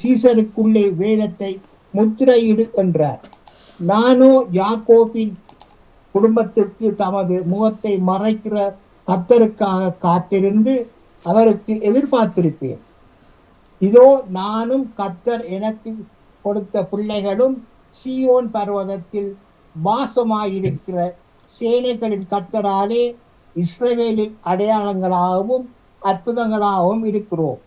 சீசருக்குள்ளே வேதத்தை முத்திரையிடு என்றார். நானோ யாக்கோபின் குடும்பத்திற்கு தமது முகத்தை மறைக்கிற கத்தருக்காக காத்திருந்து அவருக்கு எதிர்பார்த்திருப்பேன். இதோ நானும் கத்தர் எனக்கு கொடுத்த பிள்ளைகளும் சியோன் பர்வதத்தில் வாசமாயிருக்கிற சேனைகளின் கத்தராலே இஸ்ரேலின் அடையாளங்களாகவும் அற்புதங்களாகவும் இருக்கிறோம்.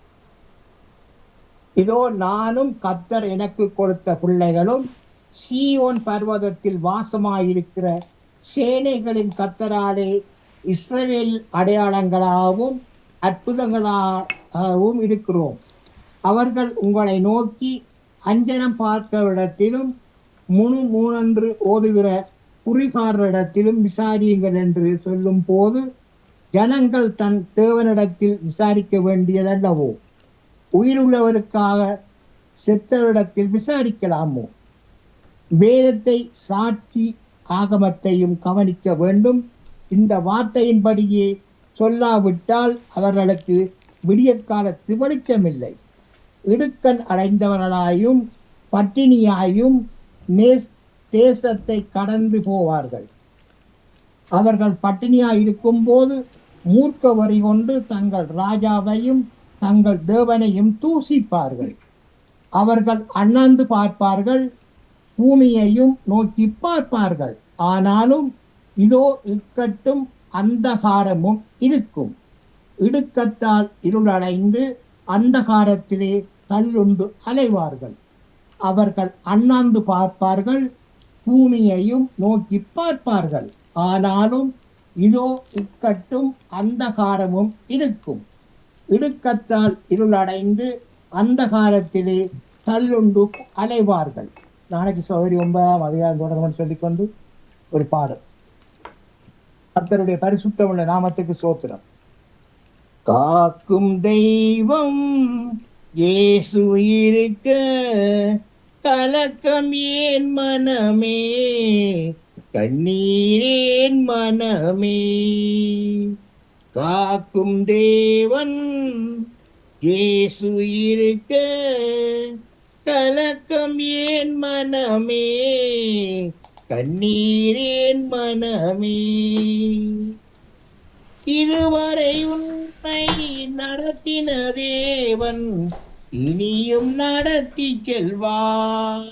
இதோ நானும் கத்தர் எனக்கு கொடுத்த பிள்ளைகளும் சீயோன் பர்வதத்தில் வாசமாயிருக்கிற சேனைகளின் கத்தராலே இஸ்ரேல் அடையாளங்களாகவும் அற்புதங்களாகவும் இருக்கிறோம். அவர்கள் உங்களை நோக்கி அஞ்சனம் பார்க்கவிடத்திலும் முழு மூணன்று ஓதுகிற குறிகாரரிடத்திலும் விசாரியுங்கள் என்று சொல்லும் போது ஜனங்கள் தன் தேவனிடத்தில் விசாரிக்க வேண்டியதல்லவோ? உயிருள்ளவருக்காக செத்தவரிடத்தில் விசாரிக்கலாமோ? வேதத்தை சாட்சி ஆகமத்தையும் கவனிக்க வேண்டும். இந்த வார்த்தையின்படியே சொல்லாவிட்டால் அவர்களுக்கு விடியற்காலத்து வெளிச்சமில்லை இடுக்கன் அடைந்தவர்களாயும் பட்டினியாயும் நேஸ் தேசத்தை கடந்து போவார்கள். அவர்கள் பட்டினியாய் இருக்கும்போது மூர்க்க வரி கொண்டு தங்கள் ராஜாவையும் தங்கள் தேவனையும் தூசிப்பார்கள். அவர்கள் அண்ணாந்து பார்ப்பார்கள் பூமியையும் நோக்கி பார்ப்பார்கள். ஆனாலும் இதோ இக்கட்டும் அந்தகாரமும் இருக்கும். இடுக்கத்தால் இருளடைந்து அந்தகாரத்திலே தள்ளுண்டு அலைவார்கள். அவர்கள் அண்ணாந்து பார்ப்பார்கள் பூமியையும் நோக்கி பார்ப்பார்கள். ஆனாலும் இதோ இக்கட்டும் அந்தகாரமும் இருக்கும். இடுக்கத்தால் இருளடைந்து அந்தகாரத்திலே தள்ளுண்டு அலைவார்கள். நாளைக்கு சௌகரி ஒன்பதாம் அதிகாரம் தொடங்கணும்னு சொல்லிக்கொண்டு ஒரு பாடல். கர்த்தருடைய பரிசுத்தமுள்ள நாமத்துக்கு சோத்திரம். காக்கும் தெய்வம் இயேசு இருக்க கலக்கம் ஏன் மனமே? கண்ணீரேன் மனமே? காக்கும் தேவன் இயேசு இருக்க கலக்கம் ஏன் மனமே? கண்ணீர் ஏன் மனமே? இதுவரை உண்மை நடத்தின தேவன் இனியும் நடத்தி செல்வா.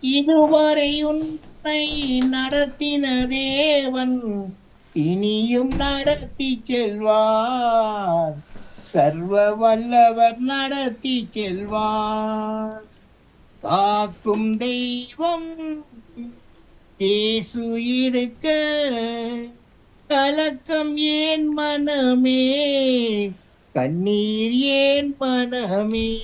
இதுவரை உண்மை நடத்தின தேவன் இனியும் நடத்தி செல்வார். சர்வ வல்லவர் நடத்தி செல்வார். காக்கும் தெய்வம் ஏசு இருக்க கலக்கம் ஏன் மனமே கண்ணீர் ஏன் மனமே.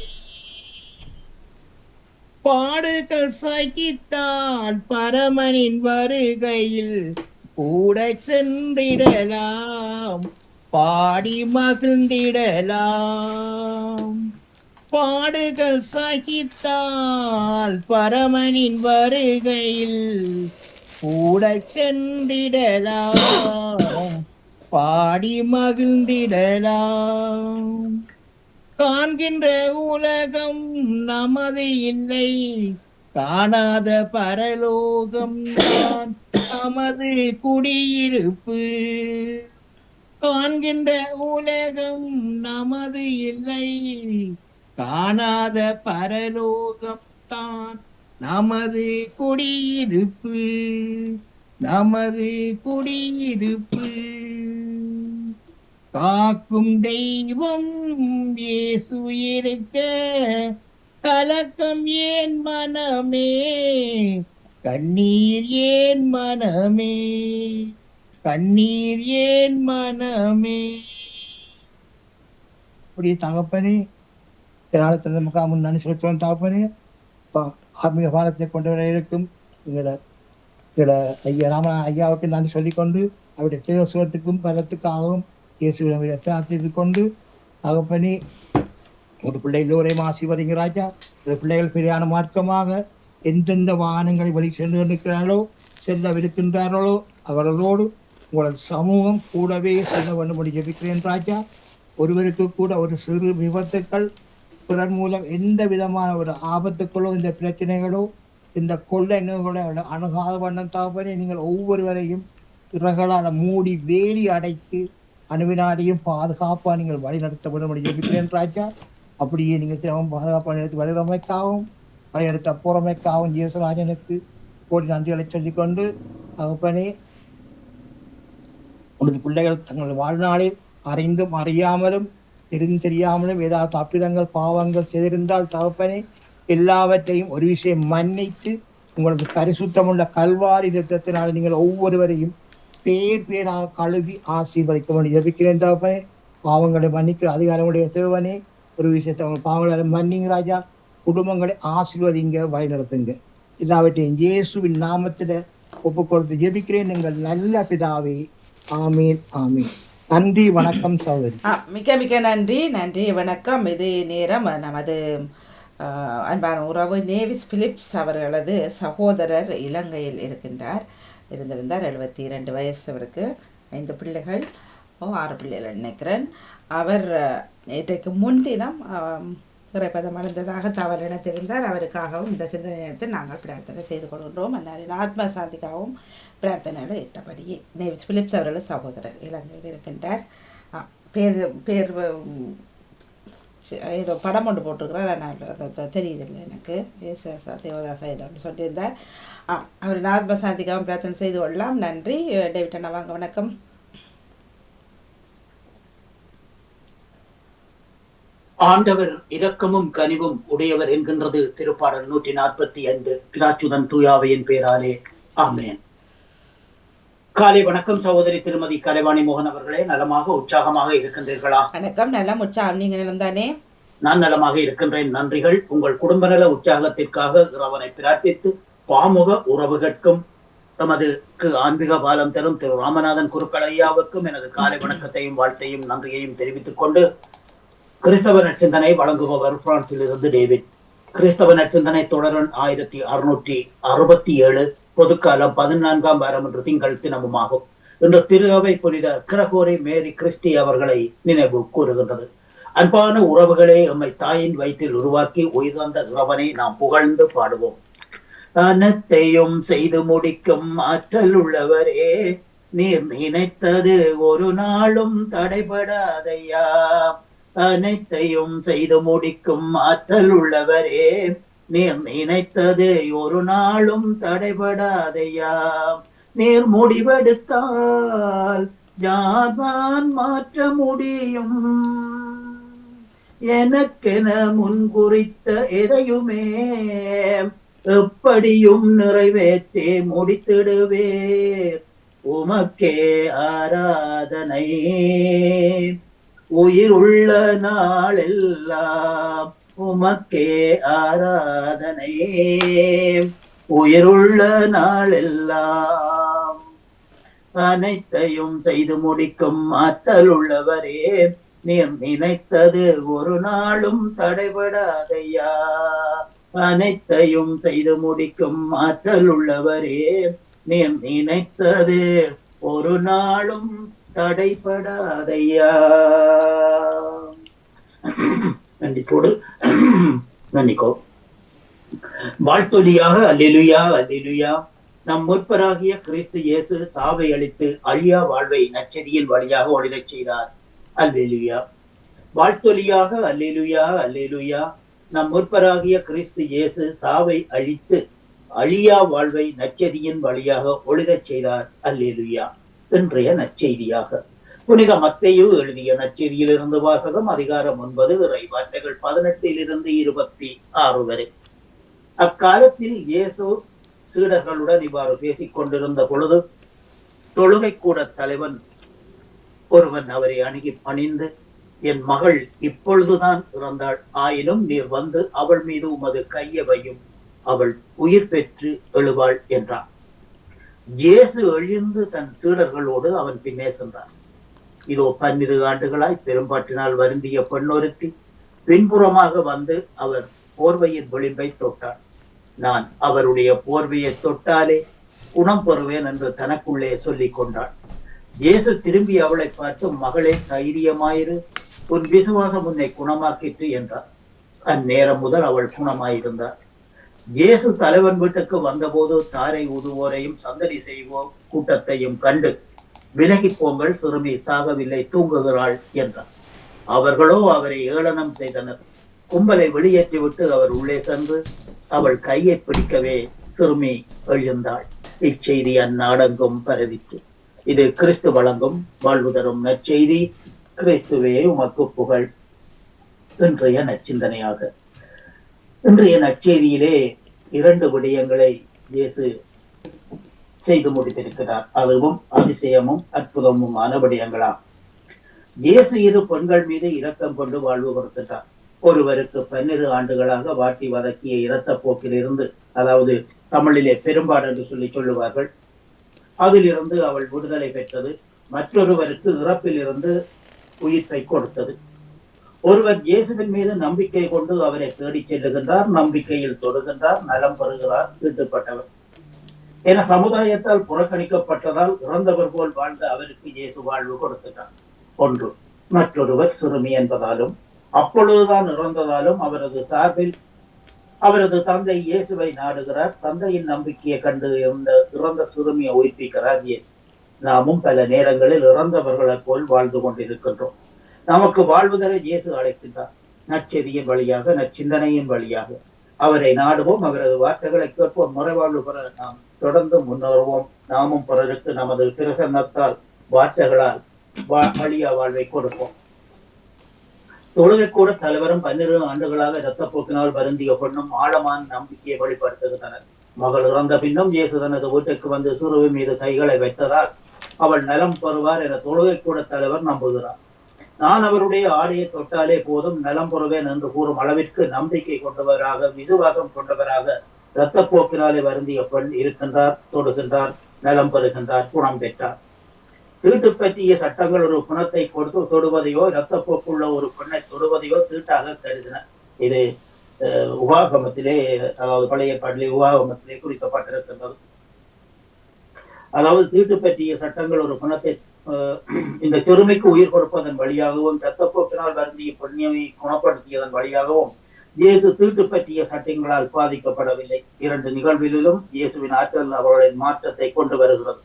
பாடுகள் சகித்தான் பரமனின் வருகையில் கூட சென்றிடலாம் பாடி மகிழ்ந்திடலாம். பாடுகள் சகித்தால் பரமனின் வருகையில் கூட சென்றிடலாம் பாடி மகிழ்ந்திடலாம். காண்கின்ற உலகம் நமது இல்லை காணாத பரலோகம் தான். நமது குடியிருப்பு. காண்கின்ற உலகம் நமது இல்லை. காணாத பரலோகம் தான் நமது குடியிருப்பு. நமது குடியிருப்பு. காக்கும் தெய்வம் இயேசு இருக்க கலக்கம் ஏன் மனமே? கண்ணீர் ஏன் மனமே? கண்ணீர் ஏன் மனமே? அப்படியே தகப்பனே தந்த முகாமு நான் சொல்லுவோம் தகப்பனே. ஆன்மீக பாலத்தை கொண்டு வர இருக்கும் ஐயா ராம ஐயாவுக்கு நான் சொல்லிக்கொண்டு அவருடைய தேவசுவத்துக்கும் பலத்துக்காகவும் இயேசுவிடம் பிரார்த்தித்து கொண்டு தகப்பனே ஒரு பிள்ளை எல்லோரையும் வரீங்க ராஜா. ஒரு பிள்ளைகள் பிரியான மார்க்கமாக எந்தெந்த வாகனங்களை வழி சென்று கொண்டிருக்கிறார்களோ செல்லவிருக்கின்றார்களோ அவர்களோடு உங்களது சமூகம் கூடவே செல்ல வேண்டும் என்று ஜெபிக்கிறேன் ராஜா. ஒருவருக்கு கூட ஒரு சிறு விபத்துக்கள் பிறர் மூலம் எந்த விதமான ஒரு ஆபத்துக்களோ இந்த பிரச்சனைகளோ இந்த கொள்ளை நோய்களோ அணுகாத வண்ணம் தகப்பனே நீங்கள் ஒவ்வொருவரையும் பிறகளால் மூடி வேலி அடைத்து அணுவினாடியும் பாதுகாப்பாக நீங்கள் வழி நடத்த ஜெபிக்கிறேன் ராஜா. அப்படியே நீங்கள் சிரமம் பாதுகாப்பாக நடத்தி வழிறமைக்காகவும் வழிநடத்த போறமைக்காகவும் ஜீவசராஜனுக்கு கோடி நன்றிகளை சொல்லிக்கொண்டு தகப்பனே உனது பிள்ளைகள் தங்கள் வாழ்நாளில் அறிந்தும் அறியாமலும் தெரிந்து தெரியாமலும் ஏதாவது தப்பிதங்கள் பாவங்கள் செய்திருந்தால் தகப்பனே எல்லாவற்றையும் ஒரு விஷயம் மன்னித்து உங்களது பரிசுத்தமுள்ள கல்வாரி நிறுத்தத்தினால் நீங்கள் ஒவ்வொருவரையும் பேர் பேராக கழுவி ஆசீர்வதிக்க வேண்டும் ஜெபிக்கிறேன் தகப்பனே. பாவங்களை மன்னிக்கிற அதிகாரமுடைய தேவனே ஒரு விஷயத்தை அவங்க பாவங்களை மன்னிங்க ராஜா. குடும்பங்களை ஆசீர்வதிங்க வழிநடத்துங்க. நடத்துங்க இயேசுவின் நாமத்தில் ஒப்பு கொடுத்து ஜெபிக்கிறேன் நீங்கள் நல்ல பிதாவே. ஆமீன் ஆமீன். நன்றி வணக்கம் சகோதரி. ஆ மிக்க மிக்க நன்றி. நன்றி வணக்கம். இது நேரம் நமது அன்பான உறவு நேவிஸ் பிலிப்ஸ் அவர்களது சகோதரர் இலங்கையில் இருக்கின்றார். இருந்திருந்தார் எழுபத்தி இரண்டு வயசு அவருக்கு. ஐந்து பிள்ளைகள். ஓ ஆறு பிள்ளைகள் நினைக்கிறேன். அவர் நேற்றைக்கு முன்தினம் ஆம், அடைந்ததாக தவறு இணைத்திருந்தார் அவருக்காகவும் இந்த சிந்தனை எடுத்து நாங்கள் பிரார்த்தனை செய்து கொள்கின்றோம். அன்னாரின் ஆத்ம சாந்திக்காகவும் பிரார்த்தனையில் இட்டபடியே நேவிஸ் பிலிப்ஸ் அவர்களது சகோதரர் இலங்கையில் இருக்கின்றார். பேர் பேர் ஏதோ படம் ஒன்று போட்டிருக்கிறார். ஆனால் அது தெரியுதில்லை எனக்கு. ஏசா தேவதாசா ஏதோ ஒன்று சொல்லியிருந்தார். ஆ அவர் ஆத்ம சாந்திக்காகவும் பிரார்த்தனை செய்து கொள்ளலாம். நன்றி. டேவிட் அண்ணா வாங்க வணக்கம். ஆண்டவர் இரக்கமும் கனிவும் உடையவர் என்கின்றது திருப்பாடல் நூற்றி நாற்பத்தி ஐந்து. பிதாச்சுதன் தூயாவையின் பேராலே. ஆமேன். காலை வணக்கம் சகோதரி திருமதி கலைவாணி மோகன் அவர்களே. நலமாக உற்சாகமாக இருக்கின்றீர்களா? வணக்கம். நல்லா முச்சாம் நீங்கள் நிலம் தானே நான் நலமாக இருக்கின்றேன். நன்றிகள். உங்கள் குடும்ப நல உற்சாகத்திற்காக இறைவனை பிரார்த்தித்து பாமுக உறவுகட்கும் தமதுக்கு ஆன்மீக பாலம் தரும் திரு ராமநாதன் குருக்கள் ஐயாவுக்கும் எனது காலை வணக்கத்தையும் வாழ்த்தையும் நன்றியையும் தெரிவித்துக் கொண்டு கிறிஸ்தவ நச்சிந்தனை வழங்குபவர் பிரான்சில் இருந்து டேவிட். கிறிஸ்தவ நச்சிந்தனை தொடரன் ஆயிரத்தி அறுநூற்றி அறுபத்தி ஏழு பொதுக்காலம் பதினான்காம் வாரம் என்று திங்கள் தினமுமாகும். இன்று திருகவை புனித கிரகோரி மேரி கிறிஸ்டி அவர்களை நினைவு கூறுகின்றது. அன்பான உறவுகளே எம்மை தாயின் வயிற்றில் உருவாக்கி உயிர்ந்த இறைவனை நாம் புகழ்ந்து பாடுவோம். அனத்தையும் செய்து முடிக்கும் ஆற்றல் உள்ளவரே நீர் நினைத்தது ஒரு நாளும் தடைபடாதையா? அனைத்தையும் செய்து முடிக்கும் ஆற்றல் உள்ளவரே. நீர் நினைத்தது ஒரு நாளும் தடைபடாதையா நீர் முடிவெடுத்தால் யார்தான் மாற்ற முடியும்? எனக்கென முன்குறித்த எதையுமே எப்படியும் நிறைவேற்றி முடித்திடுவேர் உமக்கே ஆராதனை. உயிருள்ள நாளெல்லாம் உமக்கே ஆராதனை. உயிருள்ள நாளெல்லாம் அனைத்தையும் செய்து முடிக்கும் ஆற்றல் உள்ளவரே நீர் நினைத்தது ஒரு நாளும் தடைபடாதையா? அனைத்தையும் செய்து முடிக்கும் ஆற்றல் உள்ளவரே நீர் நினைத்தது ஒரு நாளும் தடைபடாதையா மன்னிப்போடு நன்றிக்கோ. வாழ்த்தொலியாக அல்லிலுயா அல்லேலுயா. நம் முற்பராகிய கிறிஸ்து இயேசு சாவை அளித்து அழியா வாழ்வை நச்சதியின் வழியாக ஒளிரச் செய்தார். அல்லேலுயா. வாழ்த்தொலியாக அல்லேலுயா அல்லேலுயா. நம் முற்பராகிய கிறிஸ்து இயேசு சாவை அழித்து அழியா வாழ்வை நச்சதியின் வழியாக ஒளிரச் செய்தார். அல்லேலுயா. இன்றைய நற்செய்தியாக. புனித மத்தையு எழுதிய நற்செய்தியிலிருந்து வாசகம் அதிகாரம் ஒன்பது இறை வார்த்தைகள் பதினெட்டிலிருந்து இருபத்தி ஆறு வரை. அக்காலத்தில் இயேசு சீடர்களுடன் இவ்வாறு பேசிக் கொண்டிருந்த பொழுது தொழுகை கூட தலைவன் ஒருவன் அவரை அணுகி பணிந்து என் மகள் இப்பொழுதுதான் இறந்தாள். ஆயினும் நீர் வந்து அவள் மீது உமது கையவையும் அவள் உயிர் பெற்று எழுவாள் என்றான். இயேசு எழுந்து தன் சீடர்களோடு அவன் பின்னே சென்றான். இதோ பன்னிரு ஆண்டுகளாய் பெரும்பாட்டினால் வருந்திய பெண்ணொருத்தி பின்புறமாக வந்து அவர் போர்வையின் விளிம்பை தொட்டார் நான் அவருடைய போர்வையை தொட்டாலே குணம் பெறுவேன் என்று தனக்குள்ளே சொல்லிக் கொண்டாள் இயேசு திரும்பி அவளை பார்த்து மகளே தைரியமாயிரு. உன் விசுவாசம் உன்னை குணமாக்கிற்று என்றார் அந்நேரம் முதல் அவள் குணமாயிருந்தாள். இயேசு தலைவன் வீட்டுக்கு வந்தபோது தாரை உதுவோரையும் சந்தடி செய்வோர் கூட்டத்தையும் கண்டு விலகி போங்கள் சிறுமி சாகவில்லை தூங்குகிறாள் என்றார். அவர்களோ அவரை ஏளனம் செய்தனர். கும்பலை வெளியேற்றிவிட்டு அவர் உள்ளே சென்று அவள் கையை பிடிக்கவே சிறுமி எழுந்தாள். இச்செய்தி அந்நாடெங்கும் பரவிற்று. இது கிறிஸ்து வழங்கும் வாழ்வு தரும் நற்செய்தி. கிறிஸ்துவே உமக்கு புகழ். இன்றைய நச்சிந்தனையாக இன்றைய நற்செய்தியிலே இரண்டு விடயங்களை இயேசு செய்து முடித்திருக்கிறார். அதுவும் அதிசயமும் அற்புதமுமான விடயங்களாம். இயேசு இரு பெண்கள் மீது இரக்கம் கொண்டு வாழ்வு கொடுத்துட்டார். ஒருவருக்கு பன்னிரு ஆண்டுகளாக வாட்டி வதக்கிய இரத்த போக்கிலிருந்து அதாவது தமிழிலே பெரும்பாடு என்று சொல்லி சொல்லுவார்கள் அதிலிருந்து அவள் விடுதலை பெற்றது மற்றொருவருக்கு இறப்பிலிருந்து உயிர்ப்பை கொடுத்தது. ஒருவர் இயேசுவின் மீது நம்பிக்கை கொண்டு அவரை தேடிச் செல்லுகின்றார் நம்பிக்கையில் தொடுகின்றார் நலம் பெறுகிறார் ஈடுபட்டவர் என சமுதாயத்தால் புறக்கணிக்கப்பட்டதால் இறந்தவர் போல் வாழ்ந்த அவருக்கு இயேசு வாழ்வு கொடுத்துட்டார். ஒன்று மற்றொருவர் சிறுமி என்பதாலும் அப்பொழுதுதான் இறந்ததாலும் அவரது சார்பில் அவரது தந்தை இயேசுவை நாடுகிறார். தந்தையின் நம்பிக்கையை கண்டு இருந்த இறந்த சிறுமியை உயிர்ப்பிக்கிறார் இயேசு. நாமும் பல நேரங்களில் இறந்தவர்களைப் போல் வாழ்ந்து கொண்டிருக்கின்றோம். நமக்கு வாழ்வுதர இயேசு அழைக்கின்றார். நற்செய்தியின் வழியாக நற்சிந்தனையின் வழியாக. அவரை நாடுவோம் அவரது வார்த்தைகளை கேட்போம் முறைவாழ்வு பெற நாம் தொடர்ந்து முன்னேறுவோம். நாமும் பிறருக்கு நமது பிரசன்னத்தால் வார்த்தைகளால் வழியா வாழ்வை கொடுப்போம். தொழுகை கூட தலைவரும் பன்னிரு ஆண்டுகளாக இரத்தப்போக்கினால் வருந்திய பொண்ணும் ஆழமான நம்பிக்கையை வெளிப்படுத்துகின்றனர். மகள் இறந்த பின்னும் இயேசு தனது வீட்டுக்கு வந்து சிறுவி மீது கைகளை வைத்ததால் அவள் நலம் பெறுவார் என தொழுகை கூட தலைவர் நம்புகிறார். நான் அவருடைய ஆடையை தொட்டாலே போதும் நலம் பெறுவேன் என்று கூறும் அளவிற்கு நம்பிக்கை கொண்டவராக விசுவாசம் கொண்டவராக இரத்தப்போக்கினாலே வருந்திய பெண் இருக்கின்றார் தொடுகின்றார் நலம் பெறுகின்றார் குணம் பெற்றார். தீட்டு பற்றிய சட்டங்கள் ஒரு குணத்தை கொடுத்து தொடுவதையோ இரத்தப்போக்குள்ள ஒரு பெண்ணை தொடுவதையோ தீட்டாக கருதின. இது அஹ், உபாகமத்திலே அதாவது பழைய ஏற்பாட்டிலே உபாகமத்திலே குறிக்கப்பட்டிருக்கின்றது. அதாவது தீட்டு பற்றிய சட்டங்கள் ஒரு குணத்தை இந்த சிறுமிக்கு உயிர் கொடுப்பதன் வழியாகவும் இரத்தப்போக்கினால் வருந்திய பெண்ணியை குணப்படுத்தியதன் வழியாகவும் இயேசு தீட்டு பற்றிய சட்டங்களால் பாதிக்கப்படவில்லை. இரண்டு நிகழ்விலும் இயேசுவின் ஆற்றல் அவர்களின் மாற்றத்தை கொண்டு வருகிறது.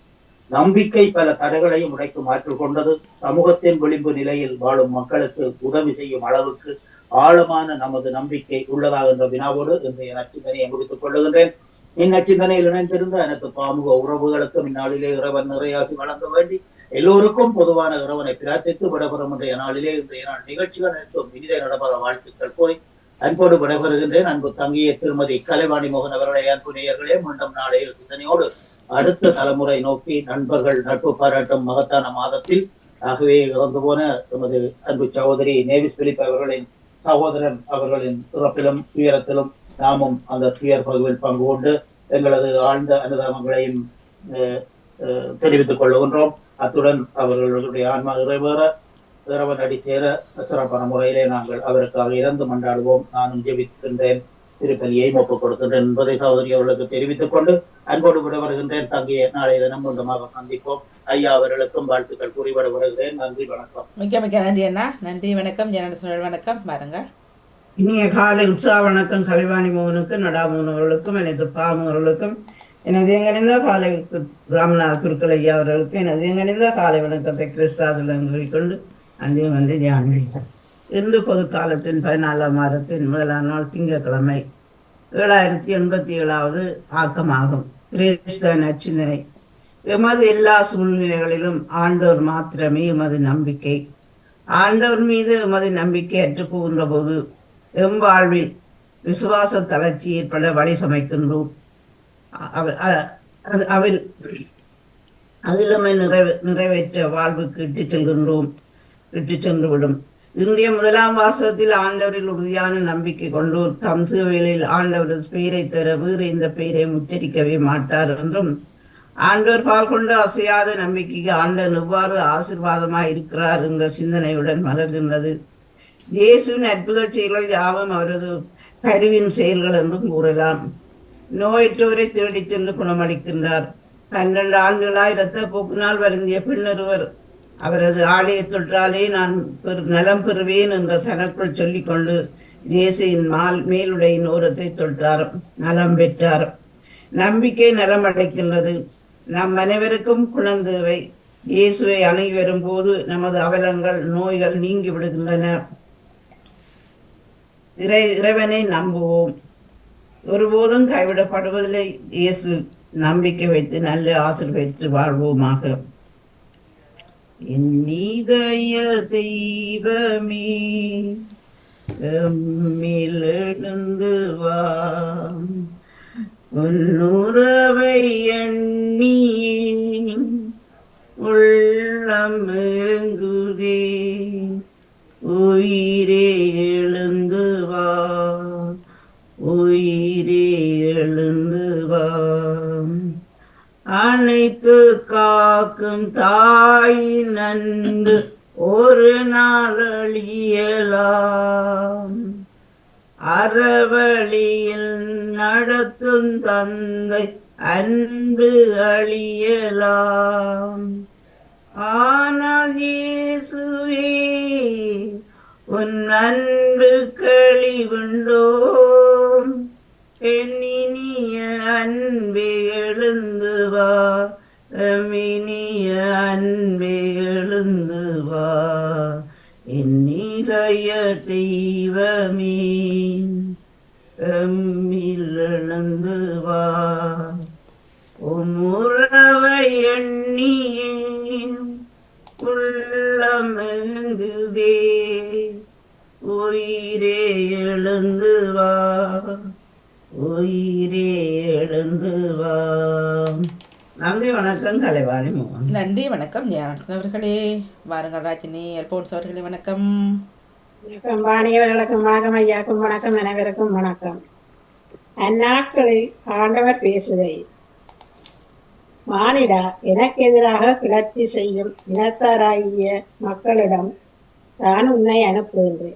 நம்பிக்கை பல தடைகளையும் உடைக்கும் ஆற்றல் கொண்டது சமூகத்தின் விளிம்பு நிலையில் வாழும் மக்களுக்கு உதவி செய்யும் அளவுக்கு ஆழமான நமது நம்பிக்கை உள்ளதா என்ற வினாவோடு இன்றைய நச்சிந்தனையை முடித்துக் கொள்ளுகின்றேன். இந்நச்சிந்தனையில் இணைந்திருந்த அனைத்து பாமுக உறவுகளுக்கும் இந்நாளிலே இறைவன் நிறையாசி வழங்க வேண்டி எல்லோருக்கும் பொதுவான இறைவனை பிரார்த்தித்து விடைபெறும் இன்றைய நாளிலே இன்றைய நாள் நிகழ்ச்சிகள் அனைத்தும் இனிதே நடைபெற வாழ்த்துக்கள் போய் அன்போடு விடைபெறுகின்றேன். அன்பு தங்கிய திருமதி கலைவாணி மோகன் அவர்களை அன்பு நேயர்களே மீண்டும் நாளைய சிந்தனையோடு அடுத்த தலைமுறை நோக்கி நண்பர்கள் நட்பு பாராட்டும் மகத்தான மாதத்தில் ஆகவே இறந்து போன எமது அன்பு சகோதரி நேவிஸ் பிலிப் அவர்களின் சகோதரன் அவர்களின் இறப்பிலும் துயரத்திலும் நாமும் அந்த துயர் பகுதியில் பங்கு கொண்டு எங்களது ஆழ்ந்த அனுதாபங்களையும் அஹ், அஹ், தெரிவித்துக் கொள்ளுகின்றோம். அத்துடன் அவர்களுடைய ஆன்மா இறைவேற இறைவன் அடி சேர சிறப்பான முறையிலே நாங்கள் அவருக்காக இறந்து மன்றாடுவோம். நானும் ஜெபிக்கின்றேன். திருப்பலியை ஒப்புக் கொடுக்கின்றேன் என்பதை சகோதரி அவர்களுக்கு தெரிவித்துக் கொண்டு அன்போடு விடவருகின்றேன் தங்கிய நாளைய தினம் மீண்டுமாக சந்திப்போம். ஐயா அவர்களுக்கும் வாழ்த்துக்கள் கூறி விடவருகிறேன் நன்றி வணக்கம். மிக்க மிக்க நன்றி அண்ணா. நன்றி வணக்கம். ஜனன சுழல் வணக்கம். பாருங்கள் இனிய காலை உற்சாக வணக்கம். கலைவாணி மோகனுக்கும் நடாமோகன் அவர்களுக்கும் எனது பாமவர்களுக்கும் எனது எங்கனிந்த காலை ராமநாத குருக்கள் ஐயா அவர்களுக்கும் எனது எங்கனிந்த காலை வணக்கத்தை கிறிஸ்தாதுடன் கூறிக்கொண்டு அன்றையும் வந்து தியானித்தேன் இன்று பொது காலத்தின் பதினாலாம் மாதத்தின் முதலாம் நாள் திங்கட்கிழமை. ஏழாயிரத்தி எண்பத்தி ஏழாவது ஆக்கமாகும். கிறிஸ்தவ நச்சிந்தனை. எமது எல்லா சூழ்நிலைகளிலும் ஆண்டோர் மாத்திரமே எமது நம்பிக்கை. ஆண்டவர் மீது எமது நம்பிக்கை அற்று போகின்ற போது எம் வாழ்வில் விசுவாச தளர்ச்சி ஏற்பட வழி சமைக்கின்றோம். அவில் அதிலுமே நிறைவே நிறைவேற்ற வாழ்வுக்கு இட்டு செல்கின்றோம். இட்டு சென்று விடும். இன்றைய முதலாம் வாசகத்தில் ஆண்டவரில் உறுதியான நம்பிக்கை கொண்டோர் தம் சேவைகளில் ஆண்டவரது பெயரை தர வேறு இந்த பெயரை உச்சரிக்கவே மாட்டார் என்றும் ஆண்டவர் பால் கொண்டு அசையாத நம்பிக்கைக்கு ஆண்டவர் எவ்வாறு ஆசிர்வாதமாக இருக்கிறார் என்ற சிந்தனையுடன் மலர்கின்றது. இயேசுவின் அற்புத செயல்கள் யாவும் அவரது கருவின் செயல்கள் என்றும் கூறலாம். நோயற்றவரை தேடிச் சென்று குணமளிக்கின்றார். பன்னெண்டு ஆண்டுகளாய் இரத்த போக்கினால் வருந்திய பின்னொருவர் அவரது ஆடையை தொற்றாலே நான் பெரு நலம் பெறுவேன் என்ற தனக்குள் சொல்லிக்கொண்டு இயேசுவின் மால் மேலுடையின் ஓரத்தை தொட்டார். நலம் பெற்றார். நம்பிக்கை நலம் அடைக்கின்றது நம் அனைவருக்கும் குழந்தைவை இயேசுவை அணுகி வரும்போது நமது அவலங்கள் நோய்கள் நீங்கி விடுகின்றன. இறை இறைவனை நம்புவோம். ஒருபோதும் கைவிடப்படுவதில்லை. இயேசு நம்பிக்கை வைத்து நல்ல ஆசிர்வதித்து வாழ்வோமாக. என் தெய்வமே எம்மிலிருந்து எழுந்து வா. உன்னுறவை எண்ணியே உள்ளமங்குதே உயிரே எழுந்து வா. உயிரே எழுந்து வா. அனைத்து காக்கும் தாய் நன்று ஒரு நாளியலாம் அறவழியில் நடத்தும் தந்தை அன்பு அழியலாம். ஆனால் இயேசுவே உன் அன்பு கழிவுண்டோ பெண்ணினிய எழுந்து வா என் இதய தெய்வமே எம்மில் எழுந்து வா உன் உறவை எண்ணியே உள்ளமெங்குதே உயிரே எழுந்து வா உயிரே எழுந்து வா நன்றி வணக்கம் கலைவாணி மோகன். நன்றி வணக்கம் ஞானரசன் அவர்களே. வாருங்கள் ராஜினி எல்போன்ஸ் அவர்களே வணக்கம். வணக்கம் வாணியவர்களுக்கும் வணக்கம் ஐயாக்கும் வணக்கம் அனைவருக்கும் வணக்கம். அந்நாட்களில் ஆண்டவர் பேசுகையில் மானிடா எனக்கு எதிராக கிளர்ச்சி செய்யும் இனத்தாராகிய மக்களிடம் நான் உன்னை அனுப்புகின்றேன்.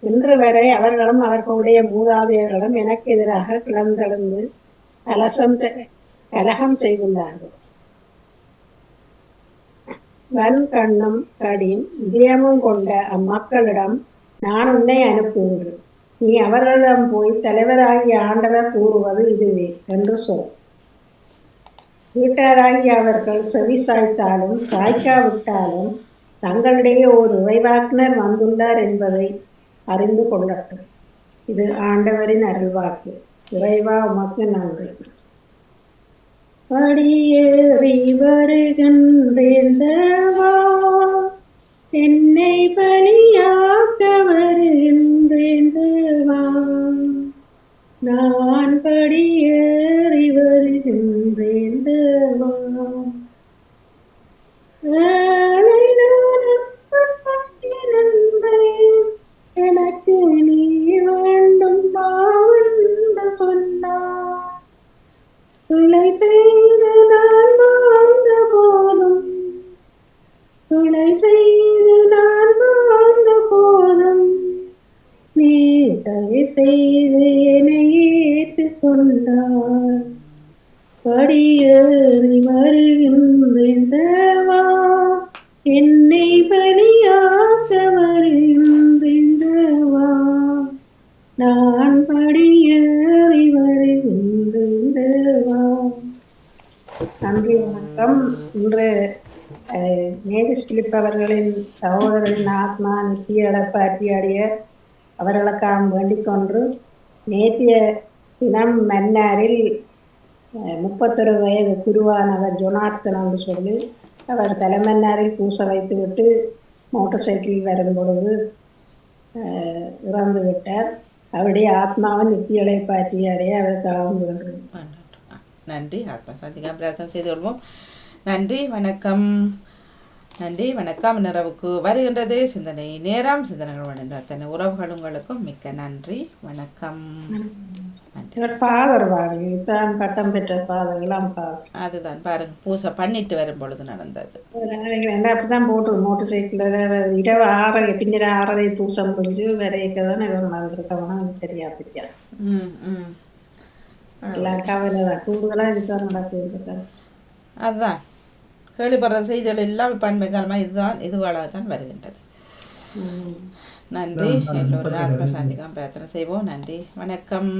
இன்று வரை அவர்களும் அவர்களுடைய மூதாதையர்களும் எனக்கு எதிராக கிளர்ந்தெழுந்து கலசம் செ- கலகம் செய்துள்ளார்கள் வன் கண்ணும் கடின் இதயமும் கொண்ட அம்மக்களிடம் நான் உன்னை அனுப்புகிறேன். நீ அவர்களிடம் போய் தலைவராகிய ஆண்டவர் கூறுவது இதுவே என்று சொல். வீட்டாராகிய அவர்கள் செவி சாய்த்தாலும் சாய்க்காவிட்டாலும் தங்களிடையே ஒரு இறைவாக்கினர் வந்துள்ளார் என்பதை அறிந்து கொள்ளட்டும். இது ஆண்டவரின் அருள்வாக்கு. இறைவா உமக்கு நன்றி. படியேறி வருகின்றேன் தேவா. என்னை பலியாக்க வருகின்றேன் தேவா. நான் படியேறி வருகின்றேன் நன்றி வணக்கம். இன்று அஹ், நேவிஸ் பிலிப் அவர்களின் சகோதரரின் ஆத்மா நித்திய இழப்பாற்றி அடைய அவர்களுக்காக வேண்டிக் கொண்டு நேற்றைய தினம் மன்னாரில் முப்பத்தொரு வயது குருவானவர் ஜொனார்த்தன் என்று சொல்லி அவர் தலைமன்னாரில் பூச வைத்துவிட்டு மோட்டார் சைக்கிள் வரும் பொழுது இறந்து விட்டார் அவருடைய ஆத்மாவை நித்தியலை இழைப்பாற்றி அடைய அவருக்காகவும் வேண்டுகிறேன். நன்றி ஆத்மா சாந்திகா பிரார்த்தனை செய்து கொள்வோம் நன்றி வணக்கம். நன்றி வணக்கம் நிறவுக்கு வருகின்றது. சிந்தனை நேரம் சிந்தனைகள் வணிந்த அத்தனை உறவுகள் உங்களுக்கும் மிக்க நன்றி வணக்கம். பட்டம் பெற்ற ஃபாதர் அதுதான் பாருங்க பூசை பண்ணிட்டு வரும் பொழுது நடந்தது அப்படிதான் போட்டு மோட்டர் சைக்கிளில் இரவு ஆறரை பின்னர் ஆறரை பூசம் முடிஞ்சு வரையக்க தான் இவங்க வந்திருக்கவனா எனக்கு தெரியாது தெரியாது. ம் ம். எல்லாம் கவலை தான் கூடுதலாக இதுதான் நடக்குது அதுதான் கேள்விப்படுற செய்திகள் எல்லாம் பன்மை காலமாக இதுதான் இதுவாக தான் வருகின்றது. நன்றி. நான் எல்லோரும் ஆத்ம சாந்திக்காக பிரார்த்தனை செய்வோம். நன்றி. வணக்கம்.